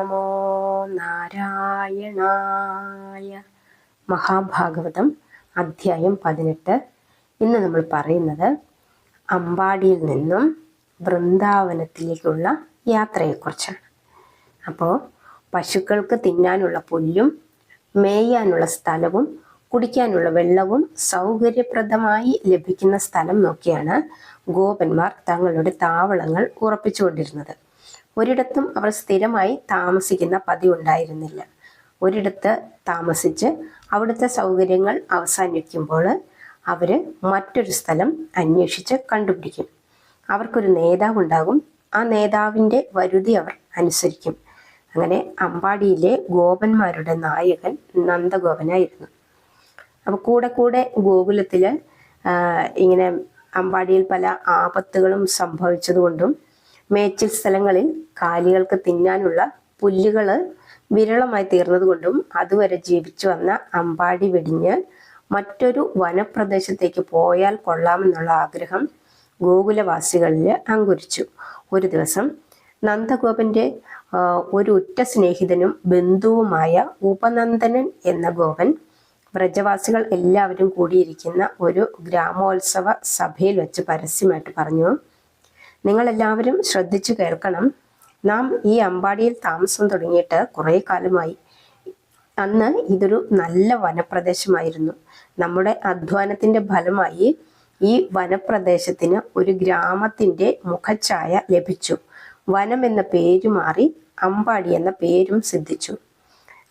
നമോ നാരായണായ മഹാഭാഗവതം അധ്യായം പതിനെട്ട്. ഇന്ന് നമ്മൾ പറയുന്നത് അമ്പാടിയിൽ നിന്നും വൃന്ദാവനത്തിലേക്കുള്ള യാത്രയെക്കുറിച്ചാണ്. അപ്പോൾ പശുക്കൾക്ക് തിന്നാനുള്ള പുല്ലും മേയാനുള്ള സ്ഥലവും കുടിക്കാനുള്ള വെള്ളവും സൗകര്യപ്രദമായി ലഭിക്കുന്ന സ്ഥലം നോക്കിയാണ് ഗോപന്മാർ തങ്ങളുടെ താവളങ്ങൾ ഉറപ്പിച്ചുകൊണ്ടിരുന്നത്. ഒരിടത്തും അവർ സ്ഥിരമായി താമസിക്കുന്ന പതിവുണ്ടായിരുന്നില്ല. ഒരിടത്ത് താമസിച്ച് അവിടുത്തെ സൗകര്യങ്ങൾ അവസാനിക്കുമ്പോൾ അവർ മറ്റൊരു സ്ഥലം അന്വേഷിച്ച് കണ്ടുപിടിക്കും. അവർക്കൊരു നേതാവ് ഉണ്ടാകും ആ നേതാവിന്റെ വരുതി അവർ അനുസരിക്കും. അങ്ങനെ അമ്പാടിയിലെ ഗോപന്മാരുടെ നായകൻ നന്ദഗോപനായിരുന്നു. അപ്പോൾ കൂടെ കൂടെ ഗോകുലത്തിൽ ഇങ്ങനെ അമ്പാടിയിൽ പല ആപത്തുകളും സംഭവിച്ചതുകൊണ്ടും മേച്ചിൽ സ്ഥലങ്ങളിൽ കാലികൾക്ക് തിന്നാനുള്ള പുല്ലുകൾ വിരളമായി തീർന്നതുകൊണ്ടും അതുവരെ ജീവിച്ചു വന്ന അമ്പാടി വെടിഞ്ഞ് മറ്റൊരു വനപ്രദേശത്തേക്ക് പോയാൽ കൊള്ളാമെന്നുള്ള ആഗ്രഹം ഗോകുലവാസികളിൽ അങ്കുരിച്ചു. ഒരു ദിവസം നന്ദഗോപന്റെ ഒരു ഉറ്റ സ്നേഹിതനും ബന്ധുവുമായ ഉപനന്ദനൻ എന്ന ഗോപൻ വ്രജവാസികൾ എല്ലാവരും കൂടിയിരിക്കുന്ന ഒരു ഗ്രാമോത്സവ സഭയിൽ വെച്ച് പരസ്യമായിട്ട് പറഞ്ഞു. നിങ്ങളെല്ലാവരും ശ്രദ്ധിച്ചു കേൾക്കണം. നാം ഈ അമ്പാടിയിൽ താമസം തുടങ്ങിയിട്ട് കുറേ കാലമായി. അന്ന് ഇതൊരു നല്ല വനപ്രദേശമായിരുന്നു. നമ്മുടെ അധ്വാനത്തിന്റെ ഫലമായി ഈ വനപ്രദേശത്തിന് ഒരു ഗ്രാമത്തിന്റെ മുഖഛായ ലഭിച്ചു. വനം എന്ന പേര് മാറി അമ്പാടി എന്ന പേരും സിദ്ധിച്ചു.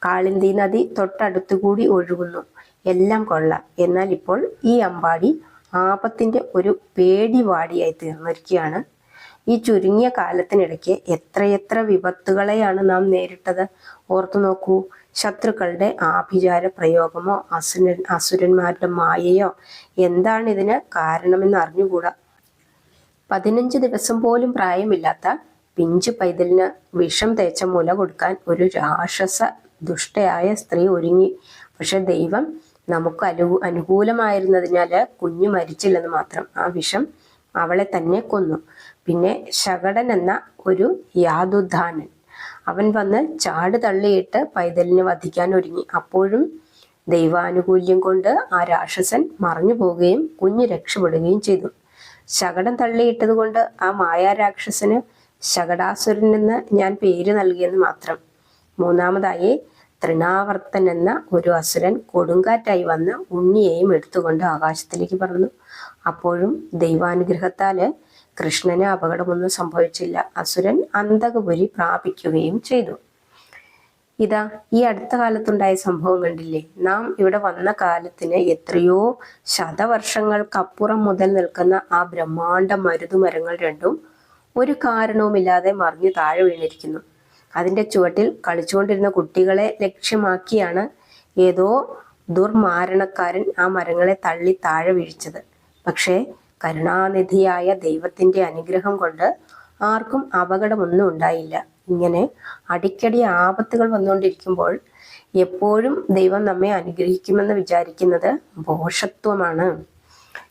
കാളിന്തി നദി തൊട്ടടുത്തുകൂടി ഒഴുകുന്നു. എല്ലാം കൊള്ളാം. എന്നാൽ ഇപ്പോൾ ഈ അമ്പാടി ആപത്തിന്റെ ഒരു പേടിവാടിയായി തീർന്നിരിക്കുകയാണ്. ഈ ചുരുങ്ങിയ കാലത്തിനിടയ്ക്ക് എത്രയെത്ര വിപത്തുകളെയാണ് നാം നേരിട്ടത്? ഓർത്തു നോക്കൂ ശത്രുക്കളുടെ ആഭിചാര പ്രയോഗമോ അസുര അസുരന്മാരുടെ മായയോ എന്താണ് ഇതിന് കാരണമെന്ന് അറിഞ്ഞുകൂടാ? പതിനഞ്ച് ദിവസം പോലും പ്രായമില്ലാത്ത പിഞ്ചു പൈതലിന് വിഷം തേച്ച മുല കൊടുക്കാൻ ഒരു രാക്ഷസ ദുഷ്ടയായ സ്ത്രീ ഒരുങ്ങി. പക്ഷെ ദൈവം നമുക്ക് അനു അനുകൂലമായിരുന്നതിനാൽ കുഞ്ഞു മരിച്ചില്ലെന്ന് മാത്രം ആ വിഷം അവളെ തന്നെ കൊന്നു. പിന്നെ ശകടൻ എന്ന ഒരു യാതുദ്ധാനൻ അവൻ വന്ന് ചാട് തള്ളിയിട്ട് പൈതലിനെ വധിക്കാൻ ഒരുങ്ങി. അപ്പോഴും ദൈവാനുകൂല്യം കൊണ്ട് ആ രാക്ഷസൻ മറഞ്ഞു പോവുകയും കുഞ്ഞ് രക്ഷപ്പെടുകയും ചെയ്തു. ശകടം തള്ളിയിട്ടത് കൊണ്ട് ആ മായാരാക്ഷസന് ശകടാസുരൻ എന്ന് ഞാൻ പേര് നൽകിയെന്ന് മാത്രം. മൂന്നാമതായി തൃണാവർത്തൻ എന്ന ഒരു അസുരൻ കൊടുങ്കാറ്റായി വന്ന് ഉണ്ണിയെയും എടുത്തുകൊണ്ട് ആകാശത്തിലേക്ക് പറന്നു. അപ്പോഴും ദൈവാനുഗ്രഹത്താൽ കൃഷ്ണന് അപകടമൊന്നും സംഭവിച്ചില്ല. അസുരൻ അന്തകപുരി പ്രാപിക്കുകയും ചെയ്തു. ഇതാ ഈ അടുത്ത കാലത്തുണ്ടായ സംഭവം കണ്ടില്ലേ? നാം ഇവിടെ വന്ന കാലത്തിന് എത്രയോ ശതവർഷങ്ങൾക്കപ്പുറം മുതൽ നിൽക്കുന്ന ആ ബ്രഹ്മാണ്ട മരുതുമരങ്ങൾ രണ്ടും ഒരു കാരണവുമില്ലാതെ മറിഞ്ഞു താഴെ വീണിരിക്കുന്നു. അതിന്റെ ചുവട്ടിൽ കളിച്ചുകൊണ്ടിരുന്ന കുട്ടികളെ ലക്ഷ്യമാക്കിയാണ് ഏതോ ദുർമാരണക്കാരൻ ആ മരങ്ങളെ തള്ളി താഴെ വീഴ്ചത് പക്ഷേ കരുണാനിധിയായ ദൈവത്തിന്റെ അനുഗ്രഹം കൊണ്ട് ആർക്കും അപകടമൊന്നും ഉണ്ടായില്ല. ഇങ്ങനെ അടിക്കടി ആപത്തുകൾ വന്നുകൊണ്ടിരിക്കുമ്പോൾ എപ്പോഴും ദൈവം നമ്മെ അനുഗ്രഹിക്കുമെന്ന് വിചാരിക്കുന്നത് ഭോഷത്വമാണ്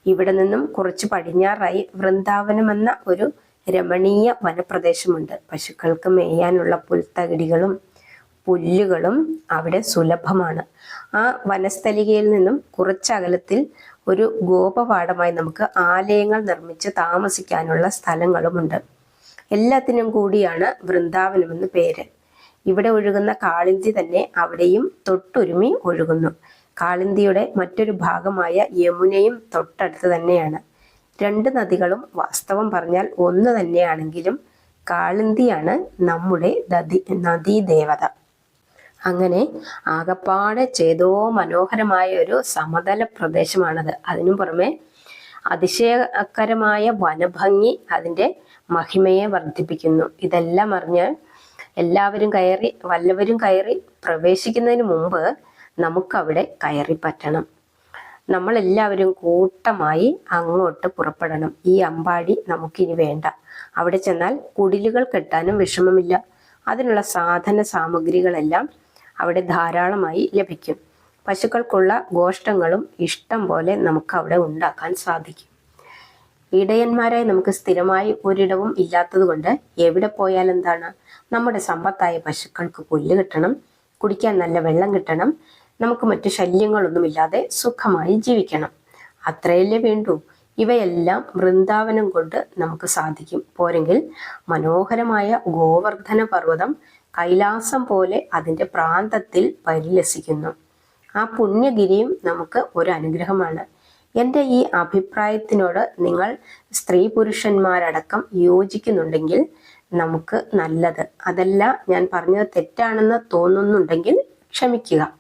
ഇവിടെ നിന്നും കുറച്ച് പടിഞ്ഞാറായി വൃന്ദാവനം എന്ന ഒരു രമണീയ വനപ്രദേശമുണ്ട്. പശുക്കൾക്ക് മേയാനുള്ള പുൽത്തകിടികളും പുല്ലുകളും അവിടെ സുലഭമാണ്. ആ വനസ്ഥലികയിൽ നിന്നും കുറച്ചകലത്തിൽ ഒരു ഗോപപാഠമായി നമുക്ക് ആലയങ്ങൾ നിർമ്മിച്ച് താമസിക്കാനുള്ള സ്ഥലങ്ങളുമുണ്ട്. എല്ലാത്തിനും കൂടിയാണ് വൃന്ദാവനം എന്ന് പേര്. ഇവിടെ ഒഴുകുന്ന കാളിന്തി തന്നെ അവിടെയും തൊട്ടൊരുമി ഒഴുകുന്നു. കാളിന്തിയുടെ മറ്റൊരു ഭാഗമായ യമുനയും തൊട്ടടുത്ത് തന്നെയാണ്. രണ്ട് നദികളും വാസ്തവം പറഞ്ഞാൽ ഒന്ന് തന്നെയാണെങ്കിലും കാളിന്തിയാണ് നമ്മുടെ നദി നദീദേവത. അങ്ങനെ ആകപ്പാടെ ചേതോ മനോഹരമായ ഒരു സമതല പ്രദേശമാണത്. അതിനു പുറമെ അതിശയകരമായ വനഭംഗി അതിന്റെ മഹിമയെ വർദ്ധിപ്പിക്കുന്നു. ഇതെല്ലാം അറിഞ്ഞ് എല്ലാവരും കയറി വല്ലവരും കയറി പ്രവേശിക്കുന്നതിന് മുമ്പ് നമുക്കവിടെ കയറി പറ്റണം നമ്മളെല്ലാവരും കൂട്ടമായി അങ്ങോട്ട് പുറപ്പെടണം. ഈ അമ്പാടി നമുക്കിനി വേണ്ട. അവിടെ ചെന്നാൽ കുടിലുകൾ കെട്ടാനും വിഷമമില്ല. അതിനുള്ള സാധന സാമഗ്രികളെല്ലാം അവിടെ ധാരാളമായി ലഭിക്കും. പശുക്കൾക്കുള്ള ഗോഷ്ടങ്ങളും ഇഷ്ടം പോലെ നമുക്ക് അവിടെ ഉണ്ടാക്കാൻ സാധിക്കും. ഇടയന്മാരായി നമുക്ക് സ്ഥിരമായി ഒരിടവും ഇല്ലാത്തതുകൊണ്ട് എവിടെ പോയാൽ എന്താണ്? നമ്മുടെ സമ്പത്തായ പശുക്കൾക്ക് പുല്ല് കിട്ടണം കുടിക്കാൻ നല്ല വെള്ളം കിട്ടണം നമുക്ക് മറ്റു ശല്യങ്ങളൊന്നുമില്ലാതെ സുഖമായി ജീവിക്കണം. അത്രയല്ലേ വേണ്ടൂ. ഇവയെല്ലാം വൃന്ദാവനം കൊണ്ട് നമുക്ക് സാധിക്കും. പോരെങ്കിൽ മനോഹരമായ ഗോവർദ്ധന പർവതം കൈലാസം പോലെ അതിന്റെ പ്രാന്തത്തിൽ പരിലസിക്കുന്നു. ആ പുണ്യഗിരിയും നമുക്ക് ഒരു അനുഗ്രഹമാണ് എന്റെ ഈ അഭിപ്രായത്തിനോട് നിങ്ങൾ സ്ത്രീ പുരുഷന്മാരടക്കം യോജിക്കുന്നുണ്ടെങ്കിൽ നമുക്ക് നല്ലത്. അതല്ല ഞാൻ പറഞ്ഞത് തെറ്റാണെന്ന് തോന്നുന്നുണ്ടെങ്കിൽ ക്ഷമിക്കുക.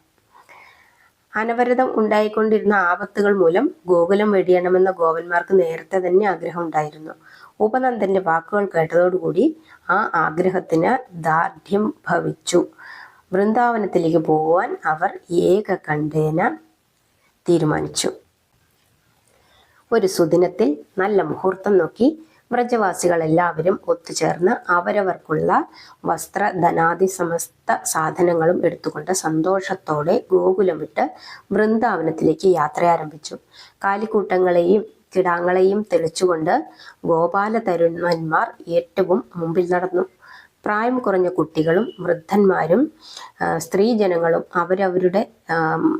അനവരതം ഉണ്ടായിക്കൊണ്ടിരുന്ന ആപത്തുകൾ മൂലം ഗോകുലം വെടിയണമെന്ന ഗോവന്മാർക്ക് നേരത്തെ തന്നെ ആഗ്രഹം ഉണ്ടായിരുന്നു. ഉപനന്ദന്റെ വാക്കുകൾ കേട്ടതോടുകൂടി ആ ആഗ്രഹത്തിന് ദാർഢ്യം ഭവിച്ചു. വൃന്ദാവനത്തിലേക്ക് പോകുവാൻ അവർ ഏക കണ്ടേന തീരുമാനിച്ചു. ഒരു സുദിനത്തിൽ നല്ല മുഹൂർത്തം നോക്കി വ്രജവാസികൾ എല്ലാവരും ഒത്തുചേർന്ന് അവരവർക്കുള്ള വസ്ത്ര ധനാദി സമസ്ത സാധനങ്ങളും എടുത്തുകൊണ്ട് സന്തോഷത്തോടെ ഗോകുലം വിട്ട് വൃന്ദാവനത്തിലേക്ക് യാത്ര ആരംഭിച്ചു കാലിക്കൂട്ടങ്ങളെയും കിടാങ്ങളെയും തെളിച്ചുകൊണ്ട് ഗോപാല തരുണന്മാർ ഏറ്റവും മുമ്പിൽ നടന്നു. പ്രായം കുറഞ്ഞ കുട്ടികളും വൃദ്ധന്മാരും സ്ത്രീജനങ്ങളും അവരവരുടെ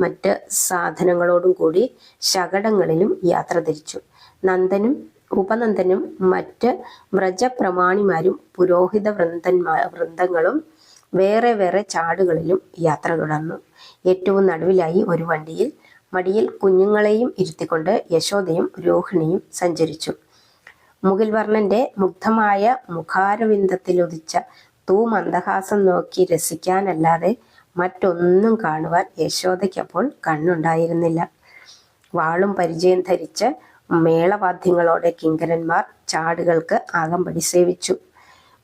മറ്റ് സാധനങ്ങളോടും കൂടി ശകടങ്ങളിലും യാത്ര തിരിച്ചു. നന്ദനും ഉപനന്ദനും മറ്റ് വ്രജപ്രമാണിമാരും പുരോഹിത വൃന്ദന്മാ വൃന്ദങ്ങളും വേറെ വേറെ ചാടുകളിലും യാത്ര തുടർന്നു ഏറ്റവും നടുവിലായി ഒരു വണ്ടിയിൽ മടിയിൽ കുഞ്ഞുങ്ങളെയും ഇരുത്തിക്കൊണ്ട് യശോദയും രോഹിണിയും സഞ്ചരിച്ചു. മുകിൽവർണന്റെ മുഗ്ധമായ മുഖാരവിന്ദത്തിലുദിച്ച തൂ മന്ദഹാസം നോക്കി രസിക്കാനല്ലാതെ മറ്റൊന്നും കാണുവാൻ യശോദയ്ക്കപ്പോൾ കണ്ണുണ്ടായിരുന്നില്ല. വാളും പരിചയം ധരിച്ച് മേളവാദ്യങ്ങളോടെ കിങ്കരന്മാർ ചാടുകൾക്ക് ആകമ്പടി സേവിച്ചു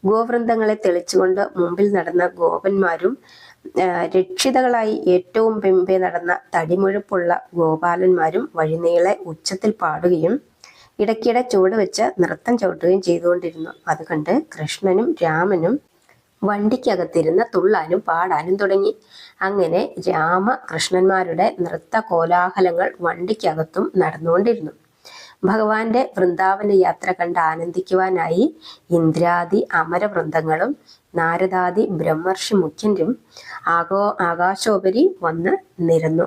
ഗോവൃന്ദങ്ങളെ തെളിച്ചുകൊണ്ട് മുമ്പിൽ നടന്ന ഗോപന്മാരും രക്ഷിതകളായി ഏറ്റവും പിമ്പെ നടന്ന തടിമുഴുപ്പുള്ള ഗോപാലന്മാരും വഴിനീളെ ഉച്ചത്തിൽ പാടുകയും ഇടയ്ക്കിടെ ചുവട് വെച്ച് നൃത്തം ചവിട്ടുകയും ചെയ്തുകൊണ്ടിരുന്നു. അത് കണ്ട് കൃഷ്ണനും രാമനും വണ്ടിക്കകത്തിരുന്ന് തുള്ളാനും പാടാനും തുടങ്ങി. അങ്ങനെ രാമകൃഷ്ണന്മാരുടെ നൃത്ത കോലാഹലങ്ങൾ വണ്ടിക്കകത്തും നടന്നുകൊണ്ടിരുന്നു. ഭഗവാന്റെ വൃന്ദാവന യാത്ര കണ്ട് ആനന്ദിക്കുവാനായി ഇന്ദ്രാദി അമരവൃന്ദങ്ങളും നാരദാദി ബ്രഹ്മർഷി മുഖ്യനും ആകോ ആകാശോപരി വന്ന് നിരന്നു.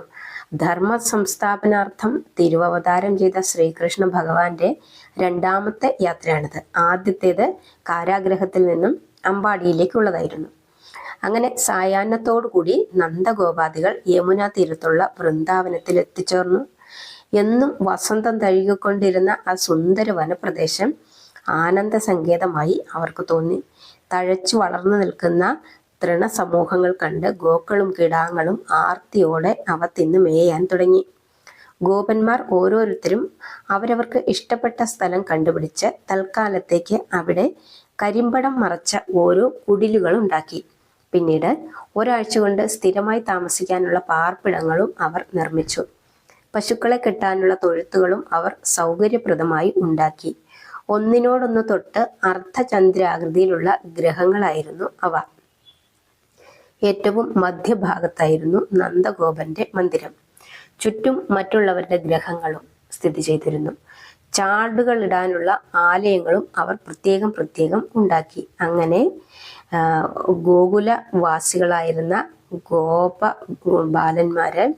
ധർമ്മ സംസ്ഥാപനാർത്ഥം തിരുവവതാരം ചെയ്ത ശ്രീകൃഷ്ണ ഭഗവാന്റെ രണ്ടാമത്തെ യാത്രയാണിത്. ആദ്യത്തേത് കാരാഗ്രഹത്തിൽ നിന്നും അമ്പാടിയിലേക്കുള്ളതായിരുന്നു. അങ്ങനെ സായാഹ്നത്തോടുകൂടി നന്ദഗോപാദികൾ യമുന തീരത്തുള്ള വൃന്ദാവനത്തിൽ എത്തിച്ചേർന്നു എന്നും വസന്തം തഴുകിക്കൊണ്ടിരുന്ന ആ സുന്ദര വനപ്രദേശം ആനന്ദ സങ്കേതമായി അവർക്ക് തോന്നി. തഴച്ചു വളർന്നു നിൽക്കുന്ന തൃണസമൂഹങ്ങൾ കണ്ട് ഗോക്കളും കിടാങ്ങളും ആർത്തിയോടെ അവ തിന്നു മേയാൻ തുടങ്ങി. ഗോപന്മാർ ഓരോരുത്തരും അവരവർക്ക് ഇഷ്ടപ്പെട്ട സ്ഥലം കണ്ടുപിടിച്ച് തൽക്കാലത്തേക്ക് അവിടെ കരിമ്പടം മറച്ച ഓരോ കുടിലുകൾ ഉണ്ടാക്കി. പിന്നീട് ഒരാഴ്ച കൊണ്ട് സ്ഥിരമായി താമസിക്കാനുള്ള പാർപ്പിടങ്ങളും അവർ നിർമ്മിച്ചു. പശുക്കളെ കെട്ടാനുള്ള തൊഴുത്തുകളും അവർ സൗകര്യപ്രദമായി ഉണ്ടാക്കി. ഒന്നിനോടൊന്ന് തൊട്ട് അർദ്ധചന്ദ്രാകൃതിയിലുള്ള ഗ്രഹങ്ങളായിരുന്നു അവ. ഏറ്റവും മധ്യഭാഗത്തായിരുന്നു നന്ദഗോപന്റെ മന്ദിരം. ചുറ്റും മറ്റുള്ളവരുടെ ഗ്രഹങ്ങളും സ്ഥിതി ചെയ്തിരുന്നു. ചാടുകൾ ഇടാനുള്ള ആലയങ്ങളും അവർ പ്രത്യേകം പ്രത്യേകം ഉണ്ടാക്കി. അങ്ങനെ ഗോകുല വാസികളായിരുന്ന ഗോപ ബാലന്മാരെ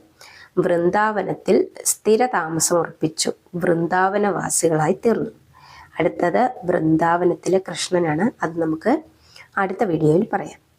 വൃന്ദാവനത്തിൽ സ്ഥിര ഉറപ്പിച്ചു വൃന്ദാവനവാസികളായി തീർന്നു. അടുത്തത് വൃന്ദാവനത്തിലെ കൃഷ്ണനാണ്. അത് നമുക്ക് അടുത്ത വീഡിയോയിൽ പറയാം.